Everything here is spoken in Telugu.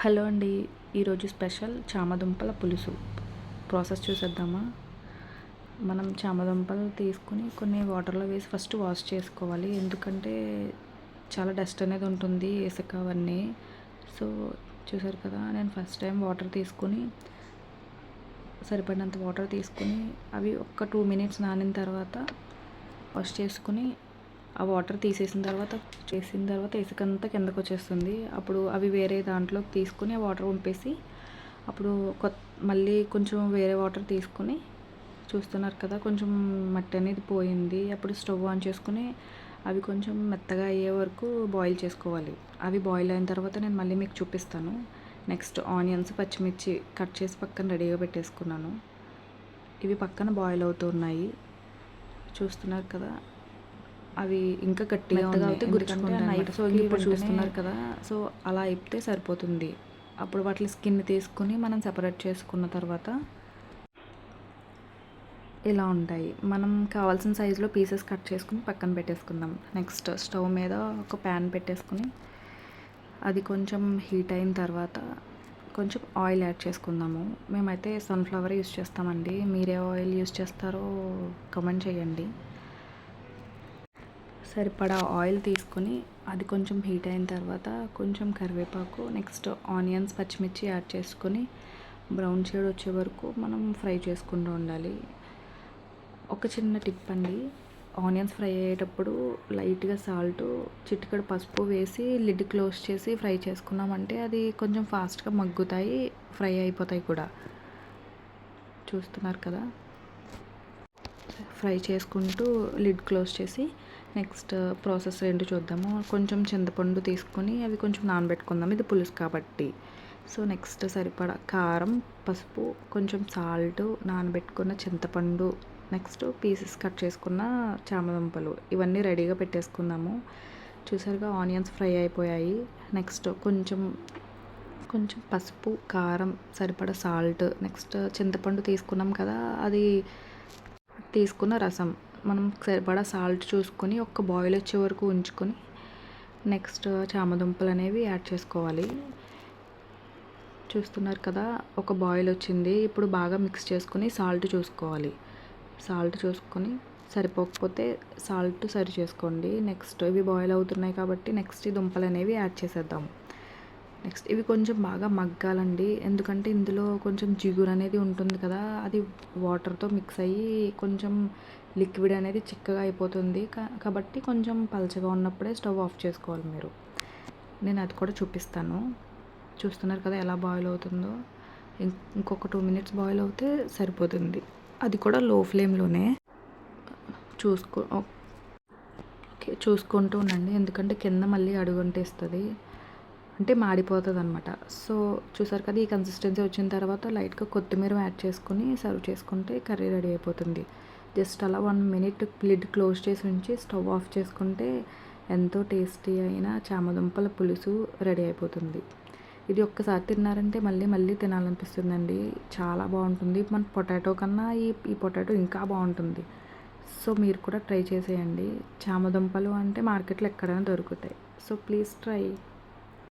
హలో అండి. ఈరోజు స్పెషల్ చామదుంపల పులుసు. ప్రాసెస్ చూసేద్దామా? మనం చామదుంపలు తీసుకుని కొన్ని వాటర్లో వేసి ఫస్ట్ వాష్ చేసుకోవాలి. ఎందుకంటే చాలా డస్ట్ అనేది ఉంటుంది ఇసుక అవన్నీ. సో చూసారు కదా నేను ఫస్ట్ టైం వాటర్ తీసుకుని సరిపడినంత వాటర్ తీసుకుని అవి ఒక్క టూ మినిట్స్ నానిన తర్వాత వాష్ చేసుకుని ఆ వాటర్ తీసేసిన తర్వాత చేసిన తర్వాత ఇసుక అంతా కిందకు వచ్చేస్తుంది అప్పుడు అవి వేరే దాంట్లోకి తీసుకుని ఆ వాటర్ పంపేసి అప్పుడు కొత్త మళ్ళీ కొంచెం వేరే వాటర్ తీసుకుని చూస్తున్నారు కదా కొంచెం మట్టి అనేది పోయింది. అప్పుడు స్టవ్ ఆన్ చేసుకుని అవి కొంచెం మెత్తగా అయ్యే వరకు బాయిల్ చేసుకోవాలి. అవి బాయిల్ అయిన తర్వాత నేను మళ్ళీ మీకు చూపిస్తాను. నెక్స్ట్ ఆనియన్స్ పచ్చిమిర్చి కట్ చేసి పక్కన రెడీగా పెట్టేసుకున్నాను. ఇవి పక్కన బాయిల్ అవుతున్నాయి చూస్తున్నారు కదా అవి ఇంకా గట్టిగా అవుతే గురుచుకుంటాయి నైఫ్ సో ఇప్పుడు చూస్తున్నారు కదా సో అలా అయిపోతే సరిపోతుంది. అప్పుడు వాటి స్కిన్ తీసుకుని మనం సెపరేట్ చేసుకున్న తర్వాత ఇలా ఉంటాయి. మనం కావాల్సిన సైజులో పీసెస్ కట్ చేసుకుని పక్కన పెట్టేసుకుందాం. నెక్స్ట్ స్టవ్ మీద ఒక ప్యాన్ పెట్టేసుకుని అది కొంచెం హీట్ అయిన తర్వాత కొంచెం ఆయిల్ యాడ్ చేసుకుందాము. మేమైతే సన్ఫ్లవర్ యూస్ చేస్తామండి. మీరే ఆయిల్ యూస్ చేస్తారో కమెంట్ చేయండి. సరిపడా ఆయిల్ తీసుకొని అది కొంచెం హీట్ అయిన తర్వాత కొంచెం కరివేపాకు నెక్స్ట్ ఆనియన్స్ పచ్చిమిర్చి యాడ్ చేసుకొని బ్రౌన్ షేడ్ వచ్చే వరకు మనం ఫ్రై చేసుకుంటూ ఉండాలి. ఒక చిన్న టిప్ అండి. ఆనియన్స్ ఫ్రై అయ్యేటప్పుడు లైట్గా సాల్ట్ చిటికడ పసుపు వేసి లిడ్ క్లోజ్ చేసి ఫ్రై చేసుకున్నామంటే అది కొంచెం ఫాస్ట్గా మగ్గుతాయి ఫ్రై అయిపోతాయి కూడా. చూస్తున్నారు కదా? ఫ్రై చేసుకుంటూ లిడ్ క్లోజ్ చేసి నెక్స్ట్ ప్రాసెస్ ఏంటి చూద్దాము. కొంచెం చింతపండు తీసుకొని అవి కొంచెం నానబెట్టుకుందాం ఇది పులుసు కాబట్టి. సో నెక్స్ట్ సరిపడా కారం పసుపు కొంచెం సాల్ట్ నానబెట్టుకున్న చింతపండు నెక్స్ట్ పీసెస్ కట్ చేసుకున్న చామదుంపలు. ఇవన్నీ రెడీగా పెట్టేసుకుందాము. చూసారుగా ఆనియన్స్ ఫ్రై అయిపోయాయి. నెక్స్ట్ కొంచెం కొంచెం పసుపు కారం సరిపడా సాల్ట్ నెక్స్ట్ చింతపండు తీసుకున్నాం కదా అది తీసుకున్న రసం. మనం సరిపడా సాల్ట్ చూసుకొని ఒక బాయిల్ వచ్చే వరకు ఉంచుకొని నెక్స్ట్ చామదుంపలు అనేవి యాడ్ చేసుకోవాలి. చూస్తున్నారు కదా ఒక బాయిల్ వచ్చింది. ఇప్పుడు బాగా మిక్స్ చేసుకొని సాల్ట్ చూసుకోవాలి. సాల్ట్ చూసుకొని సరిపోకపోతే సాల్ట్ సరి చేసుకోండి. నెక్స్ట్ ఇవి బాయిల్ అవుతున్నాయి కాబట్టి నెక్స్ట్ ఈ దుంపలు అనేవి యాడ్ చేసేద్దాం. నెక్స్ట్ ఇవి కొంచెం బాగా మగ్గాలండి. ఎందుకంటే ఇందులో కొంచెం జిగురు అనేది ఉంటుంది కదా అది వాటర్తో మిక్స్ అయ్యి కొంచెం లిక్విడ్ అనేది చిక్కగా అయిపోతుంది. కాబట్టి కొంచెం పలచగా ఉన్నప్పుడే స్టవ్ ఆఫ్ చేసుకోవాలి మీరు. నేను అది కూడా చూపిస్తాను. చూస్తున్నారు కదా ఎలా బాయిల్ అవుతుందో? ఇంకొక టూ మినిట్స్ బాయిల్ అవుతే సరిపోతుంది. అది కూడా లో ఫ్లేమ్లోనే చూసుకో ఓకే చూసుకుంటూ ఉండండి. ఎందుకంటే కింద మళ్ళీ అడుగుంటేస్తుంది. అంటే మాడిపోతుంది అనమాట సో చూసారు కదా ఈ కన్సిస్టెన్సీ వచ్చిన తర్వాత లైట్గా కొత్తిమీర యాడ్ చేసుకుని సర్వ్ చేసుకుంటే కర్రీ రెడీ అయిపోతుంది. జస్ట్ అలా వన్ మినిట్ లిడ్ క్లోజ్ చేసి ఉంచి స్టవ్ ఆఫ్ చేసుకుంటే ఎంతో టేస్టీ అయిన చామదుంపల పులుసు రెడీ అయిపోతుంది. ఇది ఒక్కసారి తిన్నారంటే మళ్ళీ మళ్ళీ తినాలనిపిస్తుందండి. చాలా బాగుంటుంది. మన పొటాటో కన్నా ఈ ఈ పొటాటో ఇంకా బాగుంటుంది. సో మీరు కూడా ట్రై చేసేయండి. చామదుంపలు అంటే మార్కెట్లో ఎక్కడైనా దొరుకుతాయి. So please try.